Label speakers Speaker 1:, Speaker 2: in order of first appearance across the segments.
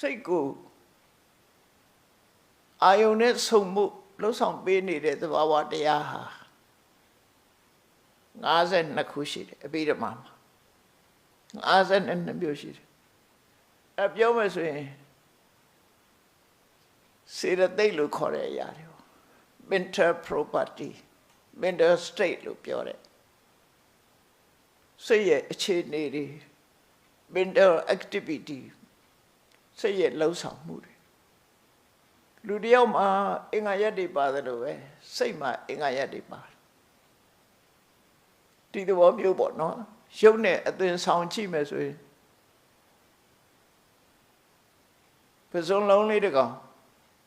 Speaker 1: စိတ်ကိုအာယုန်နဲ့ဆုံမှုလှုပ်ဆောင်ပေးနေတဲ့သဘာဝတရားဟာ52ခုရှိတယ်အဘိဓမ္မာမှာ52မျိုးရှိတယ်အပြောမယ်ဆိုရင်စေရသိက်လို့ခေါ်တဲ့အရာတွေပေါ့ mental property mental state လို့ပြောတယ်စိတ်ရဲ့အခြေအနေတွေ mental activity စိတ်ရဲ့လှုပ်ဆောင်မှုတွေလူတစ်ယောက်မှာအင်္ဂါရက်တွေပါတယ်လို့ပဲစိတ်မှာအင်္ဂါရက်တွေပါတယ်ဒီသဘောမျိုးပေါ့နော်ရုပ်နဲ့အသွင်ဆောင်ကြည့်မယ်ဆိုရင်ပစုံလုံးလေးတစ်ကောင်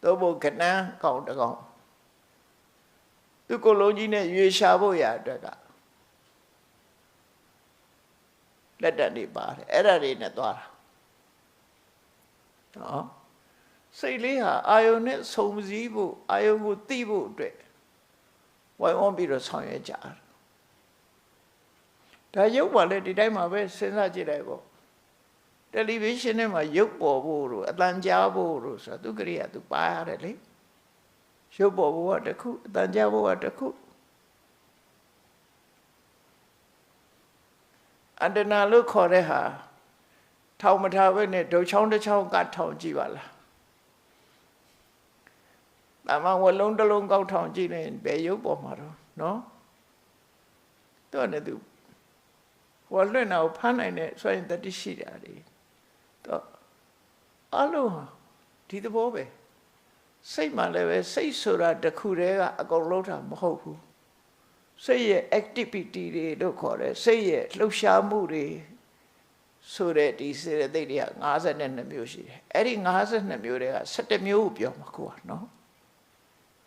Speaker 1: သို့ဘုကနန်းကောင်တစ်ကောင်သူကိုယ်လုံးကြီးနဲ့ရွေရှာဖို့ရအတွက်ကလက်တက်တွေပါတယ်အဲ့ဒါတွေနဲ့သွားတာ နော်စိတ်လေးဟာအာယုန်နဲ့ဆုံစည်းဖို့အာယုန်ကိုသိဖို့အတွက်ဝိုင်းဝန်းပြီးတော့ဆောင်ရွက်ကြတာဒါရုပ်ပါလေဒီတိုင်းမှာပဲစဉ်းစားကြည့်လိုက်ပေါ့တယ်လီဗီရှင်းထဲမှာရုပ်ပေါ်ဖို့တို့အတန်ကြားဖို့တို့ဆိုတာသူကရိယာသူပါရတယ်လေရုပ်ပေါ်ဖို့ကတစ်ခုအတန်ကြားဖို့ကတစ်ခုအန္တနာလို့ခေါ်တဲ့ဟာ ထောင်မထားဘဲနဲ့ဒုတ်ချောင်းတစ်ချောင်းကထောင်ကြည့်ပါလား။ဒါမှဝလုံးတစ်လုံးကောက်ထောင်ကြည့်ရင်ဘယ်ရုပ်ပေါ်မှာတော့နော်။တော့နဲ့သူဟိုလွင့်တာကိုဖမ်းနိုင်တဲ့စွန့်ရင်တတိရှိတာလေ။တော့အလုံးဟာဒီသဘောပဲ။စိတ်မှလည်းပဲစိတ်ဆိုတာတစ်ခုတည်းကအကုန်လုံးတာမဟုတ်ဘူး။စိတ်ရဲ့ activity တွေလို့ခေါ်တယ်စိတ်ရဲ့လှုပ်ရှားမှုတွေ ဆိုတဲ့ဒီစေတသိက်တွေက52မျိုးရှိတယ်အဲ့ဒီ52မျိုးတွေက17မျိုးကိုပြောမှာကိုကနော်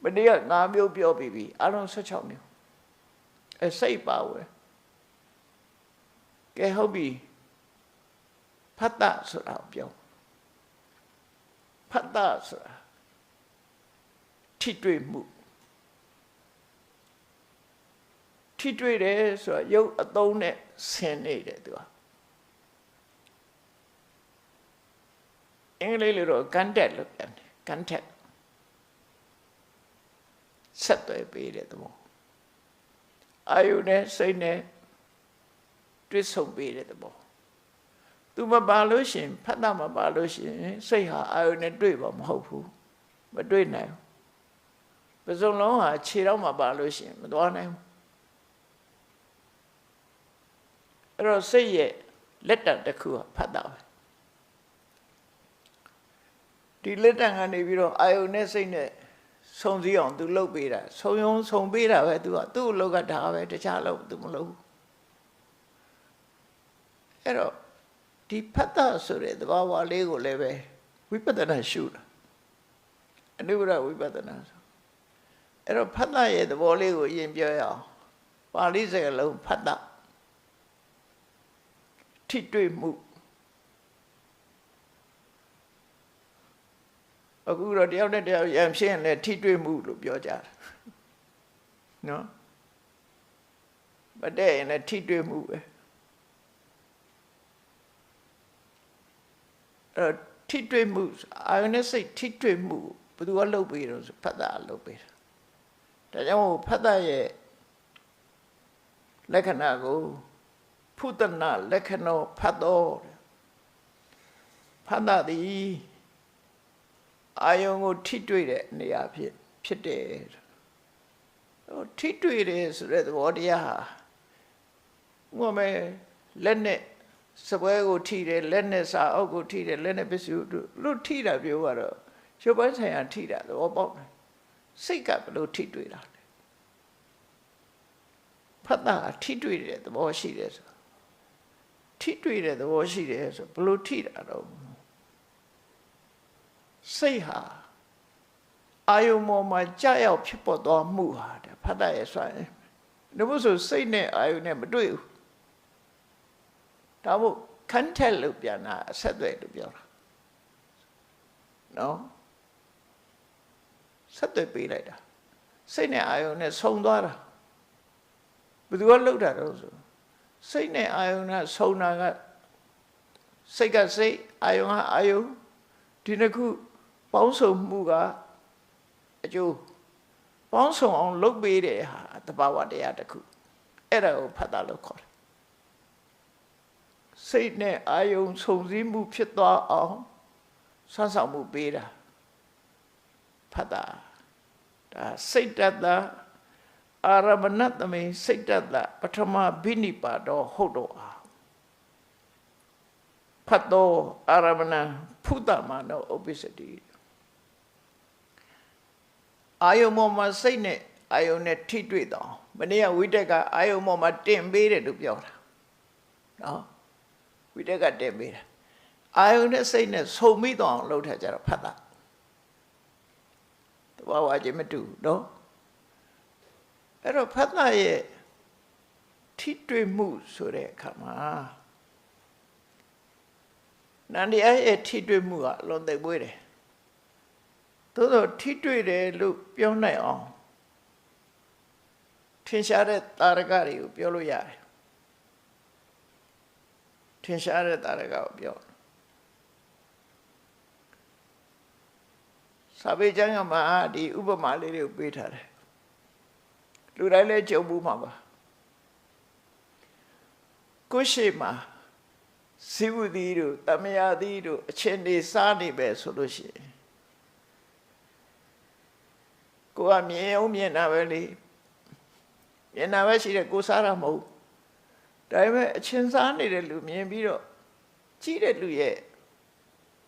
Speaker 1: မနေ့က9မျိုးပြောပြီးပြီအလုံး16မျိုးအဲစိတ်ပါဝယ်ကဲဟုတ်ပြီဖတ်တာဆိုတာကိုပြောဖတ်တာဆိုတာထိတွေ့မှုထိတွေ့တယ်ဆိုတာရုပ်အသုံးနဲ့ဆင်နေတယ်သူက အင်္ဂလိပ်လိုတော့ contact လို့ပြန်တယ် contact ဆက်သွယ်ပေးတဲ့သဘောအာယုနဲ့စိတ်နဲ့တွစ်ဆုံပေးတဲ့သဘောသူမပါလို့ရှရင်ဖတ်တာမပါလို့ရှရင်စိတ်ဟာအာယုနဲ့တွေ့ပါမဟုတ်ဘူးမတွေ့နိုင်ဘူးပစုံလုံးဟာခြေတော့မပါလို့ရှရင်မသွားနိုင်ဘူးအဲ့တော့စိတ်ရဲ့လက်တံတစ်ခုကဖတ်တာပဲ ဒီလက်တံကနေပြီးတော့အာယုန်နဲ့စိတ်နဲ့ဆုံစည်းအောင်သူလှုပ်ပေးတာဆုံယုံဆုံပေးတာပဲသူကသူ့အလုပ်ကဒါပဲတခြားလုပ်သူမလုပ်ဘူးအဲ့တော့ဒီဖတ်တာဆိုတဲ့သဘာဝလေးကိုလည်းပဲဝိပဿနာရှုတာအနုရဝိပဿနာဆိုအဲ့တော့ဖတ်တာရဲ့သဘောလေးကိုအရင်ပြောရအောင်ပါဠိစကားလုံးဖတ်တာထိတွေ့မှု အခုတော့တယောက်နဲ့တယောက်ရံဖြစ်ရင်လည်းထိတွေ့မှုလို့ပြောကြတာနော်မတည့်ရင်လည်းထိတွေ့မှုပဲအဲထိတွေ့မှုအာယုန်နဲ့စိတ်ထိတွေ့မှုဘယ်သူကလုပ်ပေးတော့ဆိုဖတ်တာလုပ်ပေးတာဒါကြောင့်ဖတ်တာရဲ့လက္ခဏာကိုဖုတနာလက္ခဏောဖတ်တော်ဖတ်တာသည် အာယုံကိုထိတွေ့တဲ့နေရာဖြစ်ဖြစ်တယ်ဟိုထိတွေ့တယ်ဆိုတဲ့သဘောတရားဟာဥပမာလက်နဲ့စပွဲကိုထိတယ်လက်နဲ့စာအုပ်ကိုထိတယ်လက်နဲ့ပစ္စည်းကိုလို့ထိတာပြောကတော့ရုပ်ပိုင်းဆိုင်ရာထိတာသဘောပေါက်တယ်စိတ်ကဘလို့ထိတွေ့တာလဲဖတ်တာထိတွေ့တဲ့သဘောရှိတယ်ဆိုထိတွေ့တဲ့သဘောရှိတယ်ဆိုဘလို့ထိတာတော့ စိတ်ဟာအာယုံမောမှာကြာရောက်ဖြစ်ပေါ်သွားမှုဟာတဲ့ဖတ်တရဲ့ဆိုရင်ဒါမို့ဆိုစိတ်နဲ့အာယုံနဲ့မတွေ့ဘူးဒါမို့ content လို့ပြန်တာအဆက်အသွယ်လို့ပြောတာနော်ဆက်သွယ်ပေးလိုက်တာစိတ်နဲ့အာယုံနဲ့ဆုံသွားတာဘယ်သူကလှုပ်တာတော့ဆိုစိတ်နဲ့အာယုံနဲ့ဆုံတာကစိတ်ကစိတ်အာယုံကအာယုံဒီနှစ်ခု ပေါင်းစုံမှုကအကျိုးပေါင်းစုံအောင်လုပ်ပေးတဲ့ဟာတဘာဝတရားတစ်ခုအဲ့ဒါကိုဖတ်တာလို့ခေါ်တယ်စိတ်နဲ့အာယုံဆုံစည်းမှုဖြစ်သွားအောင်ဆွမ်းဆောင်မှုပေးတာဖတ်တာဒါစိတ်တတ္တအာရမဏတမေစိတ်တတ္တပထမဘိနိပါတော့ဟုတ်တော့အောင်ဖတ်တော့အာရမဏဖုတမနောဥပ္ပစ္စတိ အာယုံပေါ်မှာစိတ်နဲ့အာယုံနဲ့ထိတွေ့တော့မနေ့ကဝိတက်ကအာယုံပေါ်မှာတင်ပေးတယ်လို့ပြောတာနော်ဝိတက်ကတင်ပေးတာအာယုံနဲ့စိတ်နဲ့ဆုံမိတော့အောင်လုပ်ထားကြတော့ဖတ်တာတဘာဝချင်းမတူဘူးနော်အဲ့တော့ဖတ်တာရဲ့ထိတွေ့မှုဆိုတဲ့အခါမှာနန္ဒီရဲ့ထိတွေ့မှုကအလွန်သိပ်ပွေးတယ် သို့တော့ထိတွေ့တယ်လို့ပြောနိုင်အောင်ထင်ရှားတဲ့တာရကတွေကိုပြောလို့ရတယ်ထင်ရှားတဲ့တာရကကိုပြောစာပေကျမ်းကမှာဒီဥပမာလေးတွေကိုပေးထားတယ်လူတိုင်းလည်းကြုံဘူးမှာပါကိုရှိမှာဇိဝတိတို့တမယာတိတို့အချင်းနေစားနေပဲဆိုလို့ရှိရင် ကိုကမြင်အောင်မြင်တာပဲလေမြင်တာပဲရှိတယ်ကိုစားတာမဟုတ်ဒါပေမဲ့အချင်းစားနေတဲ့လူမြင်ပြီးတော့ကြည့်တဲ့လူရဲ့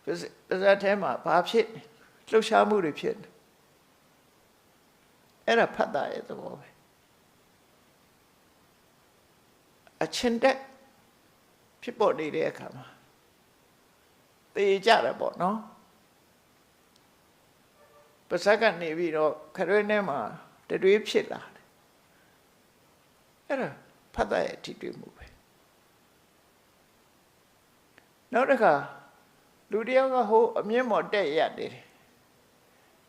Speaker 1: ပါဇက်ထဲမှာဘာဖြစ်လှုပ်ရှားမှုတွေဖြစ်နေအဲ့ဒါဖတ်တာရဲ့သဘောပဲအချင်းတက်ဖြစ်ပေါ်နေတဲ့အခါမှာတေကြတယ်ပေါ့နော် ပါဇက်ကနေပြီးတော့ခရွေးထဲမှာတတွေးဖြစ်လာတယ်အဲ့ဒါဖတ်တဲ့ထိတွေ့မှုပဲနောက်တစ်ခါလူတယောက်ကဟိုအမြင့်မော်တက်ရနေတယ်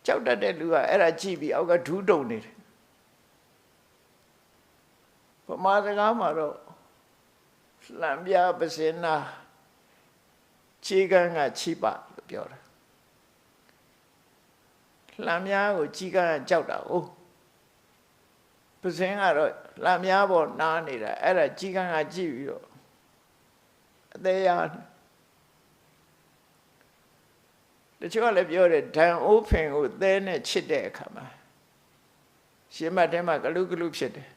Speaker 1: ကြောက်တတ်တဲ့လူကအဲ့ဒါကြည့်ပြီးအောက်ကဒူးတုံနေတယ်ပမာစကားမှာတော့လံပြပစင်နာခြေကန်းကချိပလို့ပြောတာ လမ်းများကိုကြီးကန်းကြောက်တာ哦ပစင်းကတော့လမ်းများပေါ်နားနေတာအဲ့ဒါကြီးကန်းကကြည့်ပြီးတော့အသေးရတချို့ကလည်းပြောတယ်ဒံအိုးဖင်ကိုသဲနဲ့ချစ်တဲ့အခါမှာရှင်းမတဲမှာဂလူဂလူဖြစ်တယ်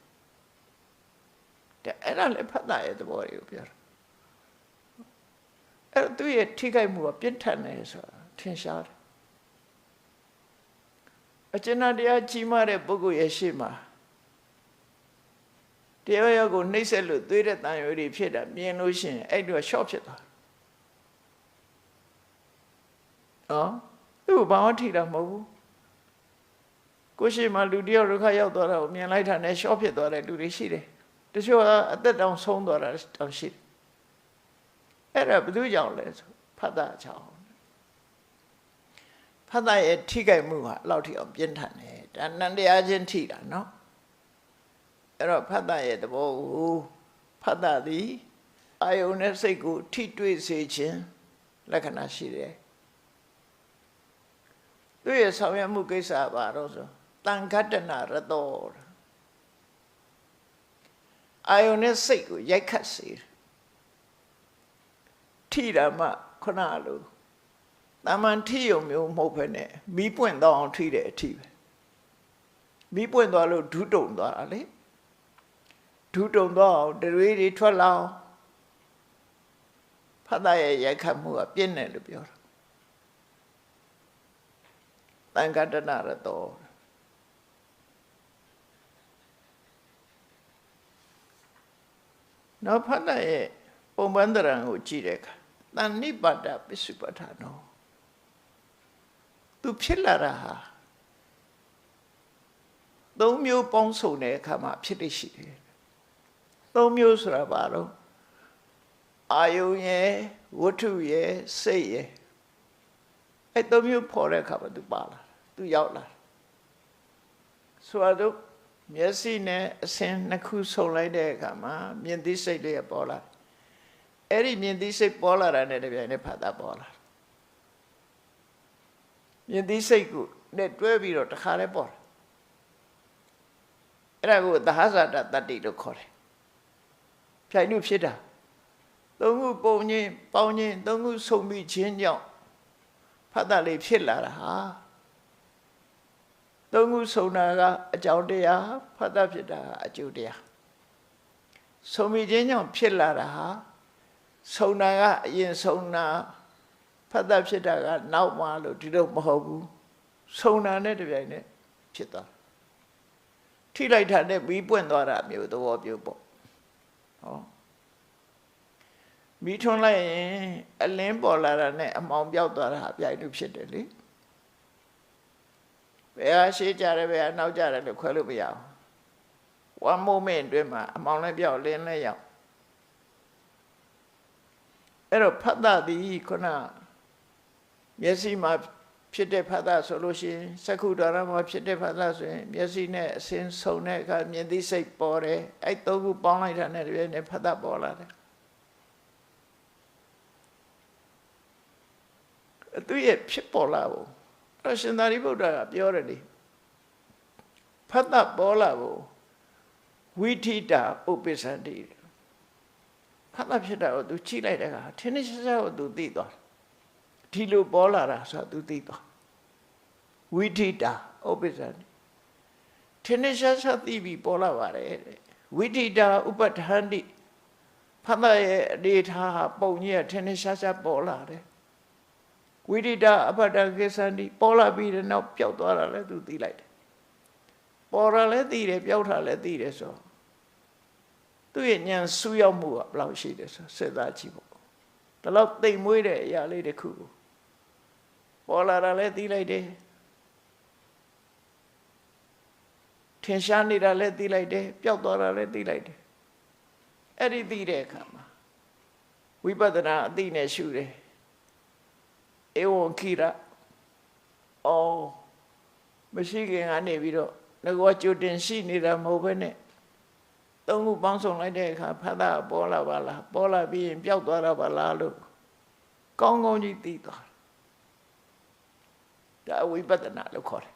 Speaker 1: တဲ့အဲ့ဒါလည်းဖတ်တာရဲ့သဘောတွေကိုပြောတာအဲ့သူရဲ့ထိခိုက်မှုကပြင်းထန်တယ်ဆိုတာထင်ရှားတယ် အကျဉ်းတရားကြီးမားတဲ့ပုဂ္ဂိုလ်ရဲ့ရှေ့မှာတရားရောကိုနှိမ့်ဆက်လို့သွေးတဲ့တန်ရွေတွေဖြစ်တာမြင်လို့ရှိရင်အဲ့တော့ short ဖြစ်သွားနော်သူ့ဘာမှထိတာမဟုတ်ဘူးကိုရှိမှလူတယောက်ဒုက္ခရောက်သွားတာကိုမြင်လိုက်တာနဲ့ short ဖြစ်သွားတဲ့လူတွေရှိတယ်တချို့ကအသက်တောင်ဆုံးသွားတာတောင်ရှိတယ်အဲ့ဒါဘယ်သူကြောင့်လဲဆိုဖတ်တာကြောင့် ဖတ်တာရဲ့ထိခိုက်မှုဟာအလောက်ထိအောင်ပြင်းထန်တယ်ဒါနန္တရားချင်းထိတာနော်အဲ့တော့ဖတ်တာရဲ့သဘောကိုဖတ်တာသည်အာယုန်နဲ့စိတ်ကိုထိတွေ့စေခြင်းလက္ခဏာရှိတယ်သူရဲ့ဆောင်ရွက်မှုကိစ္စပါတော့ဆိုတန်ခတ္တနာရတောအာယုန်နဲ့စိတ်ကိုရိုက်ခတ်စေတယ်ထိတာမှခုနလို တာမန်ထိယုံမျိုးမဟုတ်ဘဲနဲ့မီးပွင့်တော့အောင်ထိတဲ့အထိပဲမီးပွင့်သွားလို့ဒုတုံသွားတာလေဒုတုံသွားအောင်တရွေးတွေထွက်လာအောင်ဖတ်တဲ့ရိုက်ခတ်မှုကပြင်းတယ်လို့ပြောတာတန်ခတနာရတောနောက်ဖတ်တဲ့ပုံပန်းတရံကိုကြည့်တဲ့အခါတန်နိပါဒပစ္စုပ္ပထာနော သူဖြစ်လာတာဟာသုံးမျိုးပေါင်းစုံတဲ့အခါမှာဖြစ်လိရှိတယ်သုံးမျိုးဆိုတာဘာလို့အာယုံရဲ့ဝတ္ထုရဲ့စိတ်ရဲ့အဲ့သုံးမျိုးပေါ်တဲ့အခါမှာသူပါလာသူရောက်လာဆိုတော့မျက်စိနဲ့အစင်နှစ်ခုဆုံလိုက်တဲ့အခါမှာမြင်သိစိတ်လေးပေါ်လာအဲ့ဒီမြင်သိစိတ်ပေါ်လာတာနဲ့တပြိုင်နက်ဖတ်တာပေါ်လာ မြင်သိစိတ်ကိုနဲ့တွဲပြီးတော့တခါလဲပေါ်တယ်အဲ့ဒါကိုသဟဇာတတတ္တိလို့ခေါ်တယ်ဖြိုင်လို့ဖြစ်တာသုံးခုပုံချင်းပေါင်းချင်းသုံးခုဆုံပြီးချင်းကြောင့်ဖတ်တာလေးဖြစ်လာတာဟာသုံးခုဆုံတာကအကြောင်းတရားဖတ်တာဖြစ်တာကအကျိုးတရားဆုံပြီးချင်းကြောင့်ဖြစ်လာတာဟာဆုံတာကအရင်ဆုံတာ ဖတ်တာဖြစ်တာကနောက်မှလို့ဒီလိုမဟုတ်ဘူးဆုံတာနဲ့တပြိုင်နက်ဖြစ်သွားထိလိုက်တာနဲ့ပြီးပွင့်သွားတာမျိုးသဘောမျိုးပေါ့ဟောမိထွန်းလိုက်ရင်အလင်းပေါ်လာတာနဲ့အမောင်ပြောက်သွားတာအပြိုင်လို့ဖြစ်တယ်လေဘယ်ဟာရှေးကြတယ်ဘယ်ဟာနောက်ကြတယ်လို့ခွဲလို့မရဘူး one moment အတွင်းမှာအမောင်လည်းပြောက်လင်းလည်းရောက်အဲ့တော့ဖတ်တာဒီခုန မျက်စိမှာဖြစ်တဲ့ဖတ်တာဆိုလို့ရှိရင်စက္ခုဒရမှာဖြစ်တဲ့ဖတ်တာဆိုရင်မျက်စိနဲ့အစင်းဆုံတဲ့အခါမြင်သိစိတ်ပေါ်တယ်အဲ့သုံးခုပေါင်းလိုက်တာနဲ့တပြည့်နဲ့ဖတ်တာပေါ်လာတယ်အသူရဲ့ဖြစ်ပေါ်လာဖို့အဲ့တော့ရှင်သာရိပုတ္တရာပြောတယ်လေဖတ်တာပေါ်လာဖို့ဝိထိတာဥပ္ပစ္စန္တိဖတ်တာဖြစ်တာကိုသူချိလိုက်တဲ့အခါထင်းထင်းရှားရှားကိုသူသိသွားတယ် ဒီလိုပေါ်လာတာဆိုတာသူသိသွားဝိထိတာဥပ္ပစ္စန္တိထင်းထင်းရှားရှားသိပြီးပေါ်လာပါတယ်တဲ့ဝိထိတာဥပဋ္ဌာန္တိဖတ်တာရဲ့အနေထားဟာပုံကြီးကထင်းထင်းရှားရှားပေါ်လာတယ်ဝိရိဒအပတ္တကိသန္တိပေါ်လာပြီးတဲ့နောက်ပျောက်သွားတာလည်းသူသိလိုက်တယ်ပေါ်လာလည်းသိတယ်ပျောက်တာလည်းသိတယ်ဆိုသူ့ရဲ့ဉာဏ်ဆူရောက်မှုကဘယ်လောက်ရှိတယ်ဆိုစဉ်းစားကြည့်ပေါ့ဒါတော့တိမ်မွေးတဲ့အရာလေးတစ်ခုကို ပေါ်လာတာလည်းသိလိုက်တယ်ထင်ရှားနေတာလည်းသိလိုက်တယ်ပျောက်သွားတာလည်းသိလိုက်တယ်အဲ့ဒီသိတဲ့အခါမှာဝိပဿနာအသိနဲ့ရှုတယ်ဧဝံခိရအော်မရှိခင်ကနေပြီးတော့ငကောကြိုတင်ရှိနေတာမဟုတ်ဘဲနဲ့သုံးခုပေါင်းစုံလိုက်တဲ့အခါဖတ်တာပေါ်လာပါလားပေါ်လာပြီးရင်ပျောက်သွားတာပါလားလို့ကောင်းကောင်းကြီးသိသွား ဒါဝိပဿနာလို့ခေါ်တယ်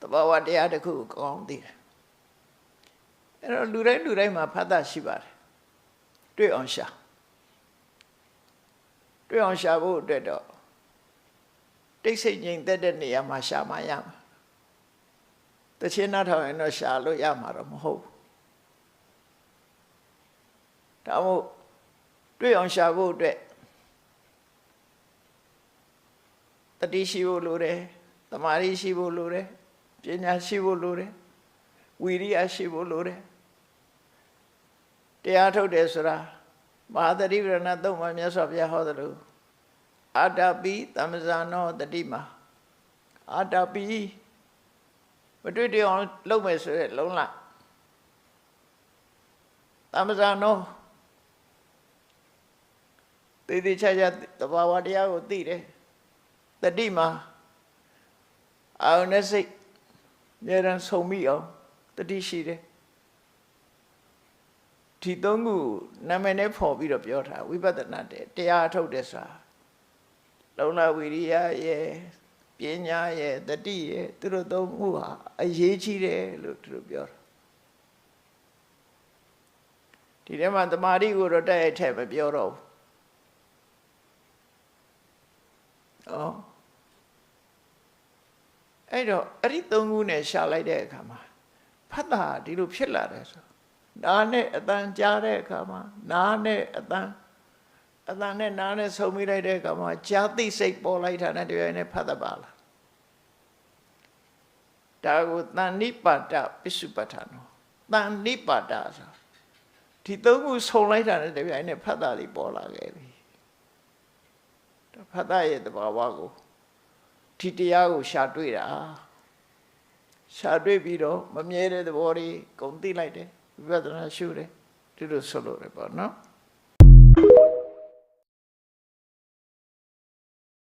Speaker 1: တဘာဝတရားတစ်ခုကိုကောင်းသိတယ်အဲ့တော့လူတိုင်းလူတိုင်းမှာဖတ်တာရှိပါတယ်တွေ့အောင်ရှာတွေ့အောင်ရှာဖို့အတွက်တော့တိတ်ဆိတ်ငြိမ်သက်တဲ့နေရာမှာရှာမှရမှာတချင်းနားထောင်ရင်တော့ရှာလို့ရမှာတော့မဟုတ်ဘူးဒါမို့တွေ့အောင်ရှာဖို့အတွက် တတိရှိဖို့လိုတယ်တမာရီရှိဖို့လိုတယ်ပညာရှိဖို့လိုတယ်ဝီရိယရှိဖို့လိုတယ်တရားထုတ်တယ်ဆိုတာမဟာသတိပရဏသုံးပါးမြတ်စွာဘုရားဟောသလိုအာတပိသမဇာနောတတိမာအာတပိမတွေ့တအောင်လုပ်မယ်ဆိုရက်လုံးလားသမဇာနောတည်တည်ချာချာတဘာဝတရားကိုသိတယ် တတိမာအာရုံနဲ့စိတ်ဉာဏ်ဆုံမိအောင်တတိရှိတယ်ဒီသုံးခုနာမည်နဲ့ဖော်ပြီးတော့ပြောထားဝိပဿနာတဲ့တရားထုတ်တယ်ဆိုတာလုံလဝိရိယရဲ့ပညာရဲ့တတိရဲ့သူတို့သုံးခုဟာအရေးကြီးတယ်လို့သူတို့ပြောတာဒီထဲမှာတမာတိကိုတော့တက်ရိုက်ထည့်မပြောတော့ဘူးဩ အဲ့တော့အဲ့ဒီသုံးခုနဲ့ရှာလိုက်တဲ့အခါမှာဖတ်တာဒီလိုဖြစ်လာတယ်ဆိုနားနဲ့အတန်ကြားတဲ့အခါမှာနားနဲ့အတန်အတန်နဲ့နားနဲ့ဆုံမိလိုက်တဲ့အခါမှာကြာသိစိတ်ပေါ်လိုက်တာနဲ့တပြိုင်နက်ဖတ်တပါလားဒါကိုတန်နိပါဒပိစုပဋ္ဌာနောတန်နိပါဒဆိုဒီသုံးခုဆုံလိုက်တာနဲ့တပြိုင်နက်ဖတ်တာလေးပေါ်လာခဲ့ပြီဖတ်တာရဲ့တဘာဝကို ဒီတရားကိုရှာတွေ့တာရှာတွေ့ပြီးတော့မမြဲတဲ့သဘောတွေကုန်သိလိုက်တယ်ဝိပဿနာရှုတယ်ဒီလိုဆိုလို့ရပါတော့